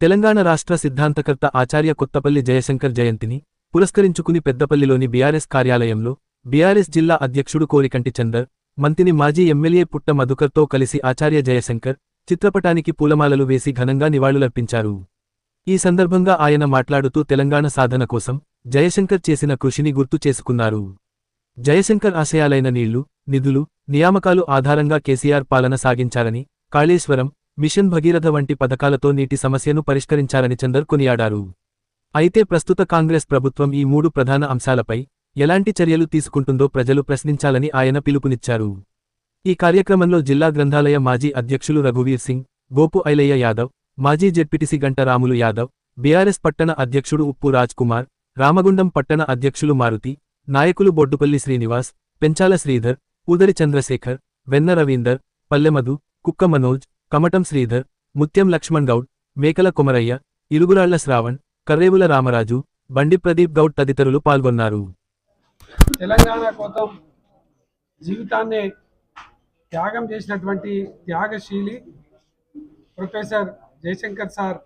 తెలంగాణ రాష్ట్ర సిద్ధాంతకర్త ఆచార్య కొత్తపల్లి జయశంకర్ జయంతిని పురస్కరించుకుని పెద్దపల్లిలోని బీఆర్ఎస్ కార్యాలయంలో బీఆర్ఎస్ జిల్లా అధ్యక్షుడు కోరికంటి చందర్ మంతిని మాజీ ఎమ్మెల్యే పుట్ట మధుకర్తో కలిసి ఆచార్య జయశంకర్ చిత్రపటానికి పూలమాలలు వేసి ఘనంగా నివాళులర్పించారు. ఈ సందర్భంగా ఆయన మాట్లాడుతూ తెలంగాణ సాధన కోసం జయశంకర్ చేసిన కృషిని గుర్తు చేసుకున్నారు. జయశంకర్ ఆశయాలైన నీళ్ళు నిధులు నియామకాలు ఆధారంగా కేసీఆర్ పాలన సాగించారని కాళేశ్వరం మిషన్ భగీరథ వంటి పథకాలతో నీటి సమస్యను పరిష్కరించారని చందర్ కొనియాడారు. అయితే ప్రస్తుత కాంగ్రెస్ ప్రభుత్వం ఈ మూడు ప్రధాన అంశాలపై ఎలాంటి చర్యలు తీసుకుంటుందో ప్రజలు ప్రశ్నించాలని ఆయన పిలుపునిచ్చారు. ఈ కార్యక్రమంలో జిల్లా గ్రంథాలయ మాజీ అధ్యక్షులు రఘువీర్ సింగ్ గోపు ఐలయ్య యాదవ్ మాజీ జెడ్పీటీసీ గంట రాములు యాదవ్ బీఆర్ఎస్ పట్టణ అధ్యక్షుడు ఉప్పు రాజ్ కుమార్ రామగుండం పట్టణ అధ్యక్షులు మారుతి నాయకులు బొడ్డుపల్లి శ్రీనివాస్ పెంచాల శ్రీధర్ ఉదరి చంద్రశేఖర్ వెన్న రవీందర్ పల్లెమధు కుక్క మనోజ్ కమటం శ్రీధర్ ముత్యం లక్ష్మణ్ గౌడ్ మేకల కొమరయ్య ఇరుగురాళ్ళ శ్రావణ్ కర్రేవుల రామరాజు బండి ప్రదీప్ గౌడ్ తదితరులు పాల్గొన్నారు. తెలంగాణ కోసం జీవితాన్ని త్యాగం చేసినటువంటి త్యాగశీలి ప్రొఫెసర్ జయశంకర్ సార్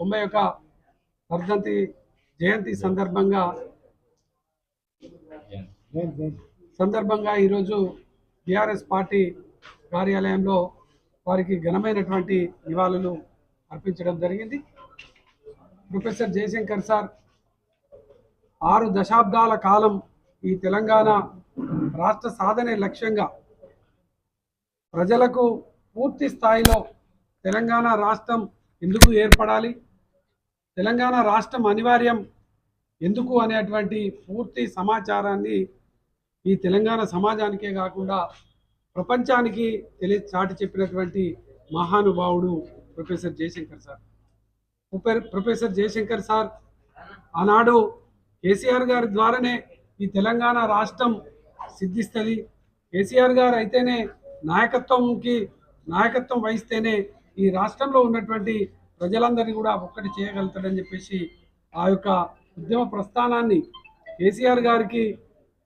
తొంభై ఒక వర్ధంతి జయంతి సందర్భంగా సందర్భంగా ఈరోజు టిఆర్ఎస్ పార్టీ కార్యాలయంలో వారికి ఘనమైనటువంటి నివాళులు అర్పించడం జరిగింది. ప్రొఫెసర్ జయశంకర్ సార్ ఆరు దశాబ్దాల కాలం ఈ తెలంగాణ రాష్ట్ర సాధనే లక్ష్యంగా ప్రజలకు పూర్తి స్థాయిలో తెలంగాణ రాష్ట్రం ఎందుకు ఏర్పడాలి తెలంగాణ రాష్ట్రం అనివార్యం ఎందుకు అనేటువంటి పూర్తి సమాచారాన్ని ఈ తెలంగాణ సమాజానికే కాకుండా ప్రపంచానికి తెలియ చాటి చెప్పినటువంటి మహానుభావుడు professor Jayashankar sir. Professor Jayashankar sir ఆనాడు కేసీఆర్ గారి ద్వారానే ఈ తెలంగాణ రాష్ట్రం సిద్ధిస్తుంది. కేసీఆర్ గారు అయితేనే నాయకత్వంకి నాయకత్వం వహిస్తేనే ఈ రాష్ట్రంలో ఉన్నటువంటి ప్రజలందరినీ కూడా ఒక్కటి చేయగలుగుతాడని చెప్పేసి ఆ యొక్క ఉద్యమ ప్రస్థానాన్ని కేసీఆర్ గారికి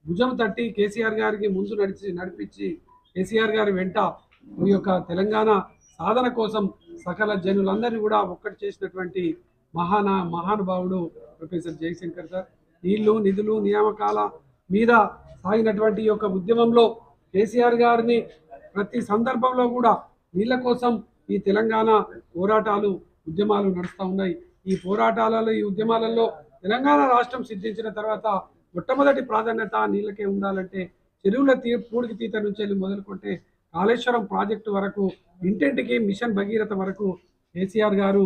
భుజం తట్టి కేసీఆర్ గారికి ముందు నడిచి నడిపించి కేసీఆర్ గారి వెంట ఈ యొక్క తెలంగాణ సాధన కోసం సకల జనులందరినీ కూడా ఒక్కటి చేసినటువంటి మహానా మహానుభావుడు ప్రొఫెసర్ జయశంకర్ సార్. నీళ్ళు నిధులు నియామకాల మీద సాగినటువంటి ఈ యొక్క ఉద్యమంలో కేసీఆర్ గారిని ప్రతి సందర్భంలో కూడా నీళ్ళ కోసం ఈ తెలంగాణ పోరాటాలు ఉద్యమాలు నడుస్తూ ఉన్నాయి. ఈ పోరాటాలలో ఈ ఉద్యమాలలో తెలంగాణ రాష్ట్రం సిద్ధించిన తర్వాత మొట్టమొదటి ప్రాధాన్యత నీళ్ళకే ఉండాలంటే చెరువుల తీ పూడికి తీత నుంచి వెళ్ళి మొదలుకుంటే కాళేశ్వరం ప్రాజెక్టు వరకు ఇంటింటికి మిషన్ భగీరథ వరకు కేసీఆర్ గారు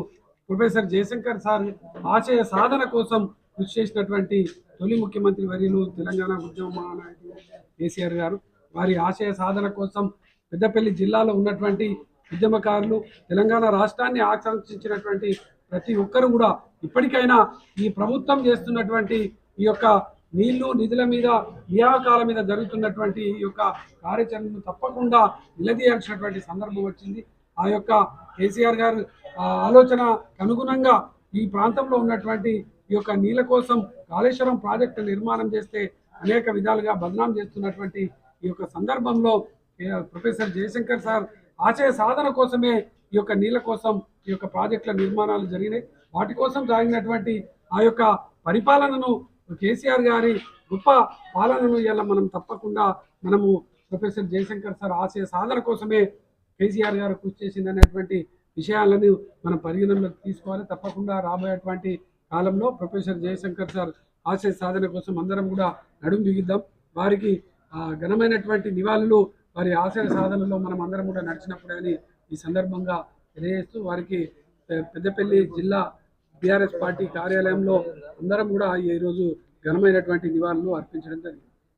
ప్రొఫెసర్ జయశంకర్ సార్ ఆశయ సాధన కోసం కృషి చేసినటువంటి తొలి ముఖ్యమంత్రి వర్యులు తెలంగాణ ఉద్యమ మహానాయకులు కేసీఆర్ గారు. వారి ఆశయ సాధన కోసం పెద్దపల్లి జిల్లాలో ఉన్నటువంటి ఉద్యమకారులు తెలంగాణ రాష్ట్రాన్ని ఆకాంక్షించినటువంటి ప్రతి ఒక్కరు కూడా ఇప్పటికైనా ఈ ప్రభుత్వం చేస్తున్నటువంటి ఈ యొక్క నీళ్ళు నిధుల మీద నియామకాల మీద జరుగుతున్నటువంటి ఈ యొక్క కార్యాచరణను తప్పకుండా నిలదీయాల్సినటువంటి సందర్భం వచ్చింది. ఆ యొక్క కేసీఆర్ గారు ఆలోచన అనుగుణంగా ఈ ప్రాంతంలో ఉన్నటువంటి ఈ యొక్క నీళ్ళ కోసం కాళేశ్వరం ప్రాజెక్టు నిర్మాణం చేస్తే అనేక విధాలుగా బదనాం చేస్తున్నటువంటి ఈ యొక్క సందర్భంలో ప్రొఫెసర్ జయశంకర్ సార్ ఆశయ సాధన కోసమే ఈ యొక్క నీళ్ళ కోసం ఈ యొక్క ప్రాజెక్టుల నిర్మాణాలు జరిగినాయి. వాటి కోసం జరిగినటువంటి ఆ యొక్క పరిపాలనను కేసీఆర్ గారి గొప్ప పాలనను ఇలా మనం తప్పకుండా మనము ప్రొఫెసర్ జయశంకర్ సార్ ఆశయ సాధన కోసమే కేసీఆర్ గారు కృషి చేసింది అనేటువంటి విషయాలను మనం పరిగణనలోకి తీసుకోవాలి. తప్పకుండా రాబోయేటువంటి కాలంలో ప్రొఫెసర్ జయశంకర్ సార్ ఆశయ సాధన కోసం అందరం కూడా నడుం బిగిద్దాం. వారికి ఘనమైనటువంటి నివాళులు వారి ఆశయ సాధనలో మనం అందరం కూడా నడిచినప్పుడే అని ఈ సందర్భంగా తెలియజేస్తూ వారికి పెద్దపల్లి జిల్లా బీఆర్ఎస్ పార్టీ కార్యాలయంలో అందరం కూడా ఈరోజు ఘనమైనటువంటి నివాళులు అర్పించడం జరిగింది.